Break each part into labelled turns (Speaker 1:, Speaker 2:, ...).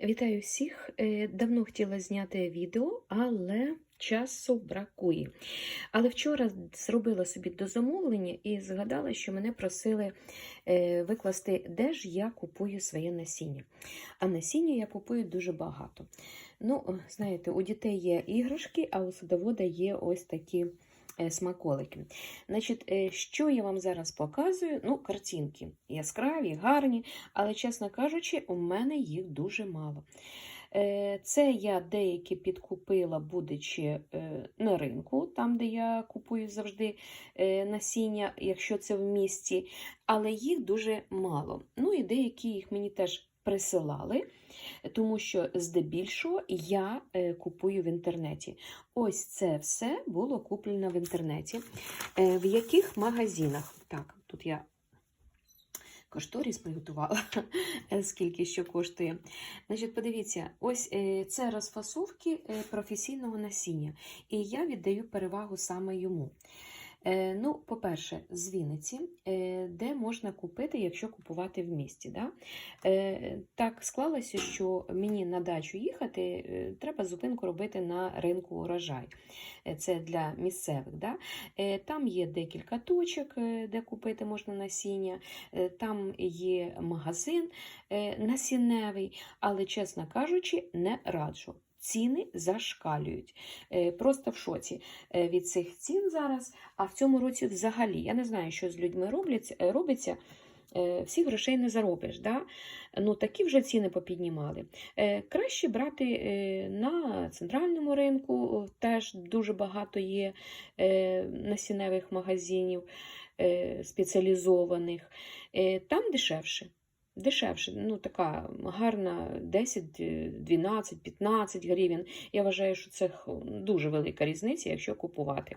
Speaker 1: Вітаю всіх! Е, Давно хотіла зняти відео, але часу бракує. Але вчора зробила собі дозамовлення і згадала, що мене просили е, викласти, де ж я купую своє насіння. А насіння я купую дуже багато. Ну, знаєте, у дітей є іграшки, а у садовода є ось такі смаколики. Значить, е, що я вам зараз показую? Ну, картинки яскраві, гарні, але, чесно кажучи, у мене їх дуже мало. Е, Це я деякі підкупила, будучи е, на ринку, там, де я купую завжди е, насіння, якщо це в місті, але їх дуже мало. Ну і деякі їх мені теж присилали, тому що здебільшого я е, купую в інтернеті. Ось це все було куплено в інтернеті. Е, В яких магазинах? Так, тут я кошторіс приготувала, скільки що коштує. Значить, подивіться, ось е, це розфасовки е, професійного насіння, і я віддаю перевагу саме йому. Е, Ну, по-перше, з Вінниці, е, де можна купити, якщо купувати в місті. Да? Е, Так склалося, що мені на дачу їхати, треба зупинку робити на ринку урожай. Це для місцевих. Да? Там є декілька точок, де купити можна насіння, там є магазин насінневий, але, чесно кажучи, не раджу. Ціни зашкалюють. Е, Просто в шоці е, від цих цін зараз. А в цьому році взагалі я не знаю, що з людьми роблять, е, робиться. Всіх грошей не заробиш. Да? Ну, такі вже ціни попіднімали. Краще брати на центральному ринку, теж дуже багато є насінневих магазинів спеціалізованих. Там дешевше. Дешевше, ну така гарна 10, е, 12, 15 гривень. Я вважаю, що це дуже велика різниця, якщо купувати.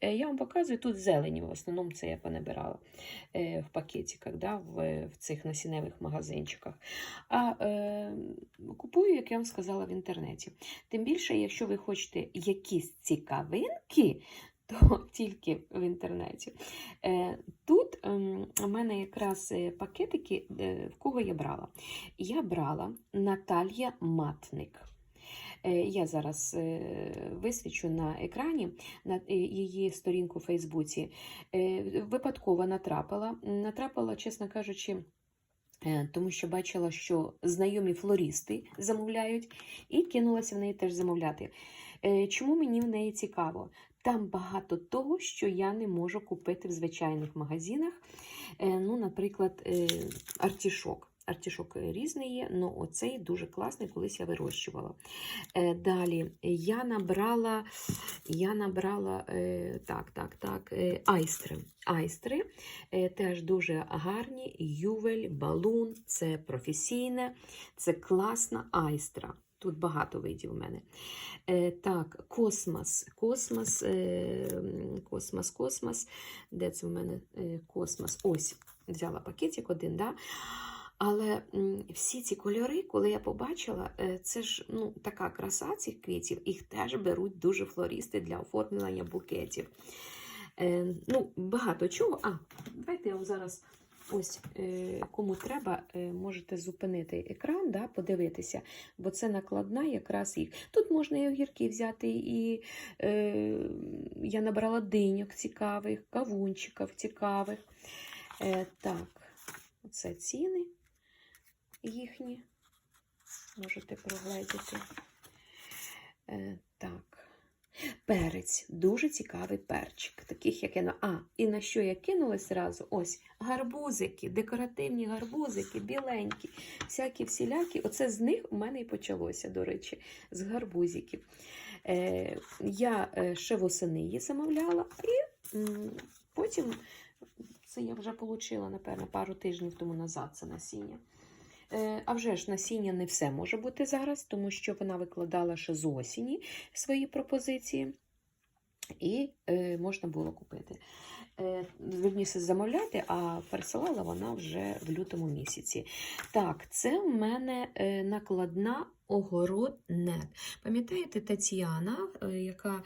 Speaker 1: Е, Я вам показую тут зелені, в основному це я понабирала е, в пакетиках, да, в, в цих насінневих магазинчиках. А е, купую, як я вам сказала, в інтернеті. Тим більше, якщо ви хочете якісь цікавинки, то тільки в інтернеті. Е, Тут ем, у мене якраз е, пакетики, в кого я брала. Я брала Наталія Матник. Е, Я зараз висвічу на екрані на її сторінку у Фейсбуці. Випадково натрапила. Натрапила, чесно кажучи, тому що бачила, що знайомі флористи замовляють, і кинулася в неї теж замовляти. Чому мені в неї цікаво? Там багато того, що я не можу купити в звичайних магазинах. Е, Ну, наприклад, е, артішок. Артішок різний є, але оцей дуже класний, колись я вирощувала. Е, Далі я набрала, я набрала так, так, так, айстри. Айстри теж дуже гарні. Ювель, балун, це професійне, це класна айстра. Тут багато видів у мене. Е, так, космос. Космос, е, космос, космос. Де це в мене е, космос? Ось, взяла пакетик один, да? Але всі ці кольори, коли я побачила, е, це ж ну, така краса цих квітів, їх теж беруть дуже флористи для оформлення букетів. Е, ну, багато чого. А, давайте я вам зараз. Ось е, кому треба, е, можете зупинити екран, да, подивитися, бо це накладна якраз їх. Тут можна і огірки взяти, і е, я набрала диньок цікавих, кавунчиків цікавих. Е, так, це ціни їхні. Можете прогледіти. Е, так. Перець, дуже цікавий перчик, таких як я на. А, і на що я кинулась зразу? Ось гарбузики, декоративні гарбузики, біленькі, всякі всілякі. Оце з них у мене і почалося, до речі, з гарбузиків. Е, я е, ще восени її замовляла, і потім це я вже отримала, напевно, пару тижнів тому назад це насіння. Е, А вже ж насіння не все може бути зараз, тому що вона викладала ще з осені свої пропозиції, і е, можна було купити. Е, верніше замовляти, а пересилала вона вже в лютому місяці. Так, це в мене е, накладна огород-нет. Пам'ятаєте Тетяна, е, яка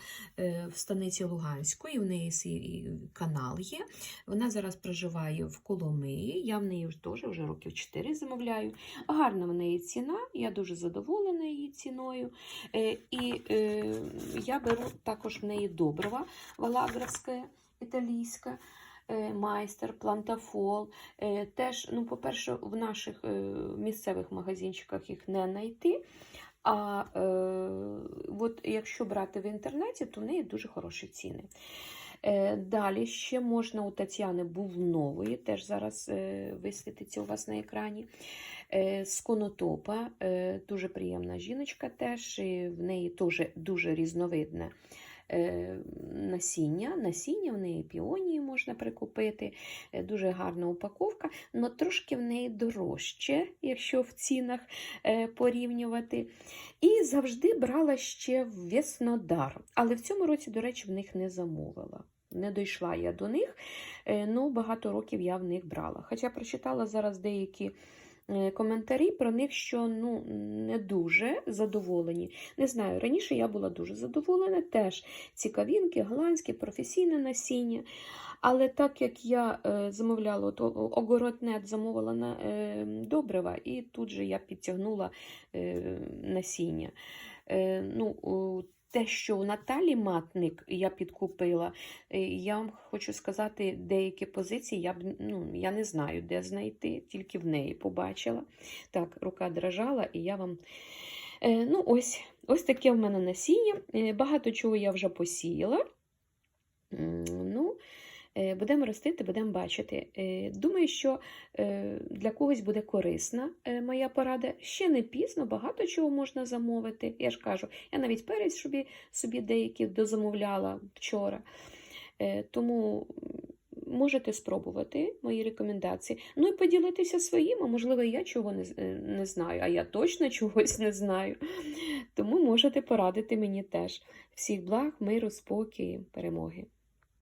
Speaker 1: в станиці Луганської, в неї свій канал є. Вона зараз проживає в Коломиї. Я в неї теж вже років 4 замовляю. Гарна в неї ціна, я дуже задоволена її ціною. І я беру також в неї добрива валагровське, італійське. е, Майстер, плантафол. Е, Теж, ну, по-перше, в наших е, місцевих магазинчиках їх не знайти. А е, от якщо брати в інтернеті, то в неї дуже хороші ціни. Е, далі ще можна у Тетяни був нової, теж зараз е, висвітиться у вас на екрані. Е, з конотопа, е, дуже приємна жіночка теж, і в неї теж дуже різновидне е, насіння. Насіння в неї піонії можна прикупити, е, дуже гарна упаковка, але трошки в неї дорожче, якщо в цінах е, порівнювати. І завжди брала ще Веснодар. Але в цьому році, до речі, в них не замовила. Не дійшла я до них, е, ну багато років я в них брала. Хоча прочитала зараз деякі е, коментарі про них, що ну, не дуже задоволені. Не знаю, раніше я була дуже задоволена, теж цікавінки, голландське, професійне насіння. Але так як я е, замовляла, то огороднет замовила на е, добрива, і тут же я підтягнула е, насіння. Е, ну, те, що у Наталі Матник я підкупила, е, я вам хочу сказати, деякі позиції я б ну, я не знаю, де знайти, тільки в неї побачила. Так, рука дрожала, і я вам. Е, ну, ось, ось таке в мене насіння. Е, Багато чого я вже посіяла. Е, будемо ростити, будемо бачити. Е, Думаю, що е, для когось буде корисна моя порада. Ще не пізно, багато чого можна замовити. Я ж кажу, я навіть перець собі, собі деякі дозамовляла вчора. Тому можете спробувати мої рекомендації. Ну і поділитися своїм, а можливо, я чого не, не знаю, а я точно чогось не знаю. Тому можете порадити мені теж. Всіх благ, миру, спокою, перемоги.